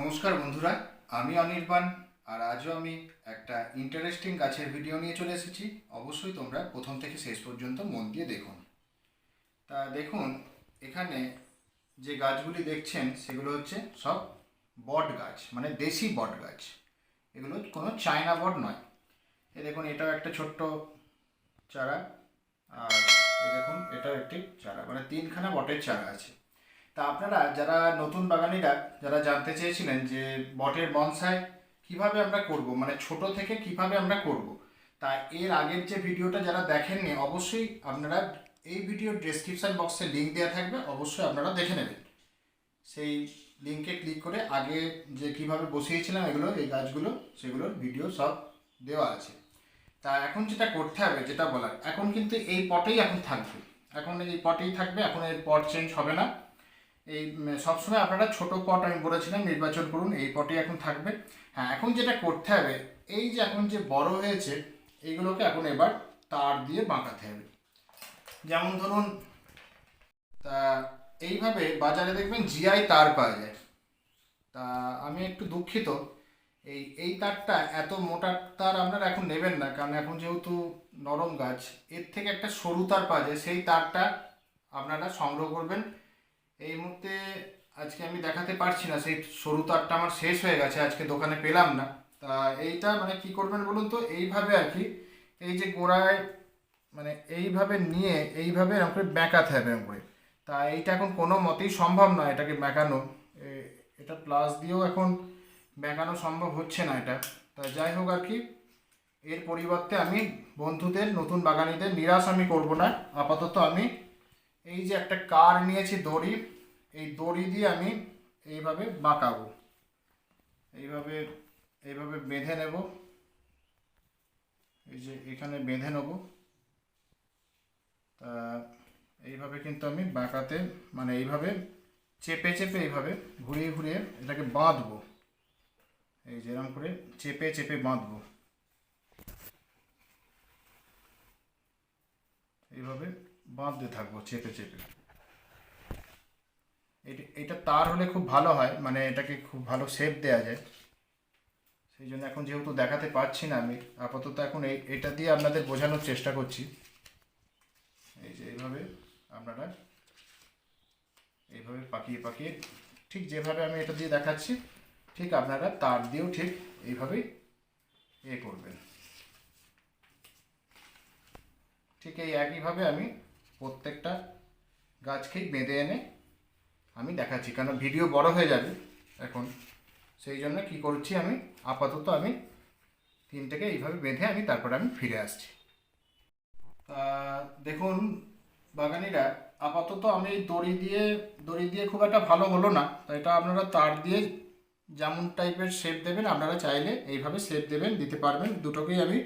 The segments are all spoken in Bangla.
নমস্কার বন্ধুরা, আমি অনির্বাণ আর আজও আমি একটা ইন্টারেস্টিং গাছের ভিডিও নিয়ে চলে এসেছি। অবশ্যই তোমরা প্রথম থেকে শেষ পর্যন্ত মন দিয়ে দেখুন। তা দেখুন, এখানে যে গাছগুলি দেখছেন, সেগুলো হচ্ছে সব বট গাছ মানে দেশি বট গাছ। এগুলো কোনো চায়না বট নয়। এ দেখুন, এটাও একটা ছোট্ট চারা। আর এই দেখুন, এটাও একটি চারা মানে তিনখানা বটের চারা আছে। তা আপনারা যারা নতুন বাগানিরা যারা জানতে চেয়েছিলেন যে বটের বনসাই কীভাবে আমরা করব মানে ছোট থেকে কীভাবে আমরা করব, তা এর আগের যে ভিডিওটা যারা দেখেননি, অবশ্যই আপনারা এই ভিডিওর ডেসক্রিপশন বক্সে লিঙ্ক দেওয়া থাকবে, অবশ্যই আপনারা দেখে নেবেন। সেই লিঙ্কে ক্লিক করে আগে যে কীভাবে বসিয়েছিলাম এগুলো, এই গাছগুলো সেগুলোর ভিডিও সব দেওয়া আছে। তা এখন যেটা করতে হবে, যেটা বলার, এখন কিন্তু এই পটেই এখন থাকবে। এখন এই পটেই থাকবে, এখন এর পট চেঞ্জ হবে না। এই সবসময় আপনারা ছোট পট আমি বলেছিলাম, নির্বাচন করুন, এই পটে এখন থাকবে। হ্যাঁ এখন যেটা করতে হবে, এই যে এখন যে বড় হয়েছে, এইগুলোকে এখন এবার তার দিয়ে বাঁকাতে হবে। যেমন ধরুন, তা, এইভাবে বাজারে দেখবেন জিআই তার পাওয়া যায়। তা, আমি একটু দুঃখিত, এই এই তারটা এত মোটা তার আপনারা এখন নেবেন না, কারণ এখন যেহেতু নরম গাছ, এর থেকে একটা সরু তার পাওয়া যায়, সেই তারটা আপনারা সংগ্রহ করবেন। এই মুহূর্তে আজকে আমি দেখাতে পারছি না, সেই সরু তারটা আমার শেষ হয়ে গেছে, আজকে দোকানে পেলাম না। তা এইটা মানে কি করবেন বলুন তো? এইভাবে আর কি, এই যে গোড়ায় মানে এইভাবে নিয়ে এইভাবে এরকম করে বেঁকাতে হবে এরকম করে। তা এইটা এখন কোনো মতেই সম্ভব নয় এটাকে বেঁকানো। এটা প্লাস দিয়েও এখন বেঁকানো সম্ভব হচ্ছে না এটা। তা যাই হোক আর কি, এর পরিবর্তে আমি বন্ধুদের, নতুন বাগানিদের নিরাশ আমি করব না। আপাতত আমি এই যে একটা কার নিয়েছি দড়ি এই দড়ি দিয়ে আমি এইভাবে বাঁকাবো। এইভাবে এইভাবে বেঁধে নেব। এই যে এখানে বেঁধে নেব। তা এইভাবে কিন্তু আমি বাঁকাতে মানে এইভাবে চেপে চেপে এইভাবে ঘুরিয়ে ঘুরিয়ে এটাকে বাঁধবো। এই যেরকম করে চেপে চেপে বাঁধবো। এইভাবে বাঁধতে থাকব, চেপে চেপে। এটা তার হলে খুব ভালো হয় মানে এটাকে খুব ভালো শেপ দেওয়া যায়। সেই জন্য এখন যেহেতু দেখাতে পারছি না আমি, আপাতত এখন এটা দিয়ে আপনাদের বোঝানোর চেষ্টা করছি। এই যে এইভাবে আপনারা এইভাবে পাকিয়ে পাকিয়ে ঠিক যেভাবে আমি এটা দিয়ে দেখাচ্ছি, ঠিক আপনারা তার দিয়েও ঠিক এইভাবেই এ করবেন। ঠিক এই একইভাবে আমি প্রত্যেকটা গাছকেই বেঁধে এনে আমি দেখাচ্ছি কারণ ভিডিও বড় হয়ে যাবে এখন। সেই জন্য কি করছি আমি? আপাতত আমি তিনটেকে এইভাবে বেঁধে আমি তারপরে আমি ফিরে আসছি। দেখুন বাগানিরা, আপাতত আমি দড়ি দিয়ে দড়ি দিয়ে খুব একটা ভালো হলো না। তো এটা আপনারা তার দিয়ে যেমন টাইপের শেপ দেবেন, আপনারা চাইলে এইভাবে শেপ দেবেন, দিতে পারবেন। দুটোকেই আমি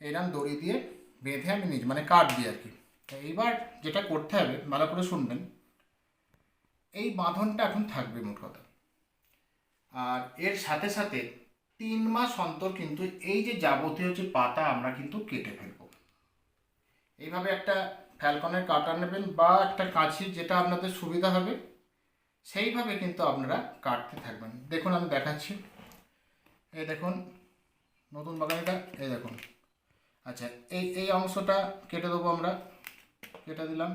এরকম দড়ি দিয়ে বেঁধে আমি নিজ মানে কাঠ দিয়ে আর কি। এইবার যেটা করতে হবে, ভালো করে শুনবেন। এই বাঁধনটা এখন থাকবে মোট কথা। আর এর সাথে সাথে তিন মাস অন্তর কিন্তু এই যে যাবতীয় যে পাতা আমরা কিন্তু কেটে ফেলব। এইভাবে একটা ফ্যালকনের কাটা নেবেন বা একটা কাঁচি যেটা আপনাদের সুবিধা হবে, সেইভাবে কিন্তু আপনারা কাটতে থাকবেন। দেখুন আমি দেখাচ্ছি। এই দেখুন, নতুন বাগানিটা, এই দেখুন। আচ্ছা এই এই অংশটা কেটে দেবো আমরা। কেটে দিলাম।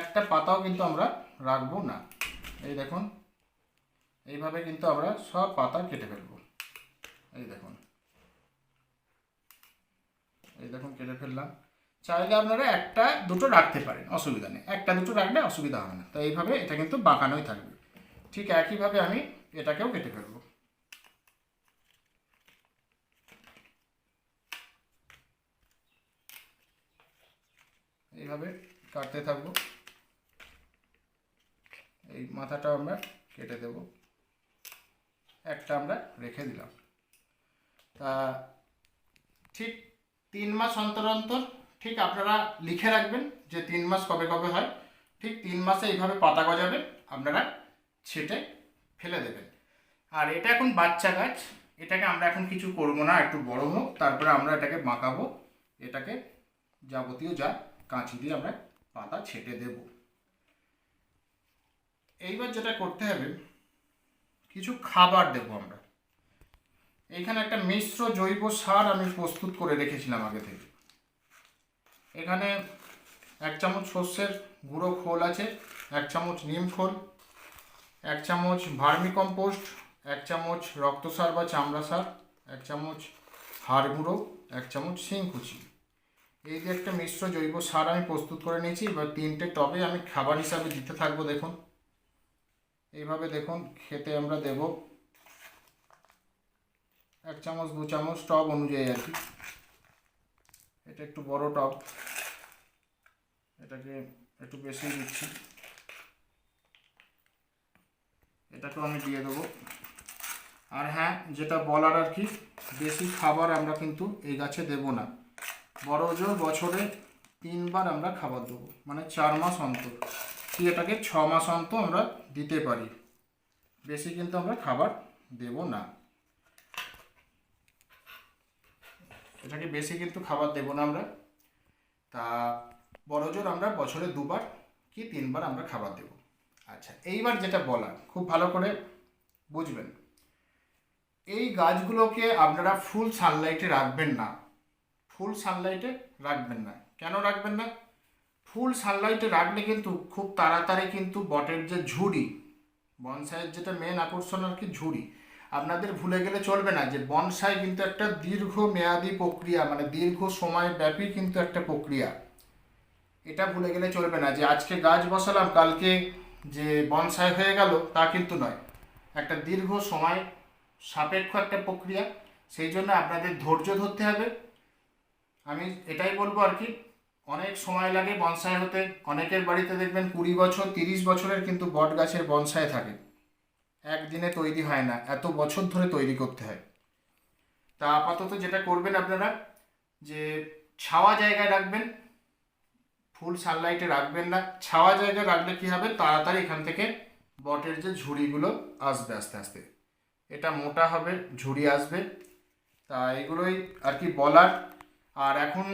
একটা পাতাও কিন্তু আমরা রাখব না। এই দেখুন, এইভাবে কিন্তু আমরা সব পাতা কেটে ফেলব। এই দেখুন এই দেখুন কেটে ফেললাম। চাইলে আপনারা একটা, দুটো রাখতে পারেন, অসুবিধা নেই। একটা, দুটো রাখলে অসুবিধা হবে না। তো এইভাবে এটা কিন্তু বাঁকানোই থাকবে। ঠিক একইভাবে আমি এটাকেও কেটে ফেলব। এইভাবে কাটতে থাকব। এই মাথাটা আমরা কেটে দেব। একটা আমরা রেখে দিলাম। তা ঠিক তিন মাস অন্তর অন্তর ঠিক আপনারা লিখে রাখবেন যে তিন মাস কবে কবে হয়। ঠিক তিন মাসে এইভাবে পাতা গজাবে, আপনারা ছেটে ফেলে দেবেন। আর এটা এখন বাচ্চা গাছ, এটাকে আমরা এখন কিছু করব না, একটু বড় হোক, তারপরে আমরা এটাকে বাঁকাবো এটাকে যাবতীয় যা কাঁচি দিয়ে আমরা পাতা ছেটে দেব। এইবার যেটা করতে হবে, কিছু খাবার দেবো আমরা। এখানে একটা মিশ্র জৈব সার আমি প্রস্তুত করে রেখেছিলাম আগে থেকে। এখানে এক চামচ সর্ষের গুঁড়ো খোল আছে, এক চামচ নিম খোল, এক চামচ ভার্মি কম্পোস্ট, এক চামচ রক্ত সার বা চামড়া সার, এক চামচ হাড় গুঁড়ো, এক চামচ শিংকুচি এই যে একটা মিশ্র জৈব সার আমি প্রস্তুত করে নিয়েছি, এবার তিনটে টবে আমি খাবার হিসাবে দিতে থাকব, দেখুন। এইভাবে দেখুন, খেতে আমরা দেব এক চামচ, দু চামচ টপ অনুযায়ী আর কি। এটা একটু বড় টব। এটাকে একটু বেশি দিচ্ছি। এটাকেও আমি দিয়ে দেবো। আর হ্যাঁ যেটা বলার আর কি বেশি খাবার আমরা কিন্তু এই গাছে দেব না। বড় জোর বছরে তিনবার আমরা খাবার দেবো মানে চার মাস অন্তর। এটাকে ছ মাস অন্ত আমরা দিতে পারি। বেশি কিন্তু আমরা খাবার দেব না। এটাকে বেশি কিন্তু খাবার দেব না আমরা। তা বড় জোর আমরা বছরে দুবার কি তিনবার আমরা খাবার দেব। আচ্ছা এইবার যেটা বলা খুব ভালো করে বুঝবেন। এই গাছগুলোকে আপনারা ফুল সানলাইটে রাখবেন না। ফুল সানলাইটে রাখবেন না। কেন রাখবেন না? ফুল সানলাইটে রাখলে কিন্তু খুব তাড়াতাড়ি কিন্তু বটের যে ঝুড়ি, বনসাইয়ের যেটা মেন আকর্ষণ আর কি ঝুড়ি, আপনাদের ভুলে গেলে চলবে না যে বনসাই কিন্তু একটা দীর্ঘ মেয়াদি প্রক্রিয়া মানে দীর্ঘ সময় ব্যাপী কিন্তু একটা প্রক্রিয়া। এটা ভুলে গেলে চলবে না যে আজকে গাছ বসালাম, কালকে যে বনসাই হয়ে গেল, তা কিন্তু নয়। একটা দীর্ঘ সময় সাপেক্ষ একটা প্রক্রিয়া, সেই জন্য আপনাদের ধৈর্য ধরতে হবে। আমি এটাই বলব আর কি অনেক সময় লাগে বনসাই হতে। অনেকের বাড়িতে দেখবেন কুড়ি বছর, তিরিশ বছরের কিন্তু বট গাছের বনসাই থাকে। একদিনে তৈরি হয় না, এত বছর ধরে তৈরি করতে হয়। তা আপাতত যেটা করবেন আপনারা, যে ছাওয়া জায়গায় রাখবেন, ফুল সানলাইটে রাখবেন না। ছাওয়া জায়গায় রাখলে কি হবে? তাড়াতাড়ি এখান থেকে বটের যে ঝুড়িগুলো আসবে আস্তে আস্তে। এটা মোটা হবে, ঝুড়ি আসবে। তা এগুলোই আর কি বলার। আর এখন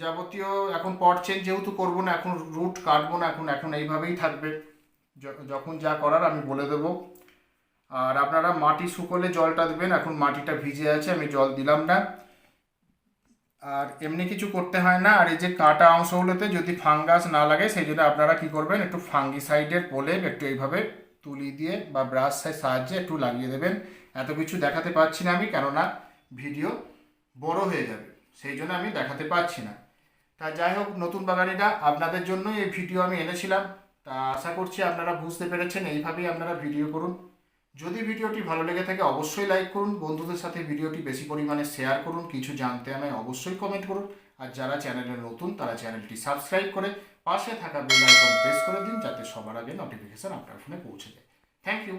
যাবতীয় এখন পট চেঞ্জ যেহেতু করব না, এখন রুট কাটবো না, এখন এখন এইভাবেই থাকবে। যখন যা করার আমি বলে দেবো। আর আপনারা মাটি শুকোলে জলটা দেবেন, এখন মাটিটা ভিজে আছে, আমি জল দিলাম না। আর এমনি কিছু করতে হয় না, আর এই যে কাটা অংশগুলোতে যদি ফাঙ্গাস না লাগে, সেই জন্য আপনারা কি করবেন, একটু ফাঙ্গিসাইডের প্রলেপ একটু এইভাবে তুলি দিয়ে বা ব্রাশ সাহায্যে একটু লাগিয়ে দেবেন। এত কিছু দেখাতে পারছি না আমি, কেননা ভিডিও বড় হয়ে যাবে। সেই জন্য আমি দেখাতে পারছি না। তা যাই হোক, নতুন বাগানিরা আপনাদের জন্য এই ভিডিও আমি এনেছিলাম। তা আশা করছি আপনারা বুঝতে পেরেছেন, এইভাবেই আপনারা ভিডিও করুন। যদি ভিডিওটি ভালো লেগে থাকে, অবশ্যই লাইক করুন, বন্ধুদের সাথে ভিডিওটি বেশি পরিমাণে শেয়ার করুন, কিছু জানতে আমায় অবশ্যই কমেন্ট করুন। আর যারা চ্যানেলে নতুন, তারা চ্যানেলটি সাবস্ক্রাইব করে পাশে থাকা বেল আইকন প্রেস করে দিন, যাতে সবার আগে নোটিফিকেশন আপনার ফোনে পৌঁছে যায়। Thank you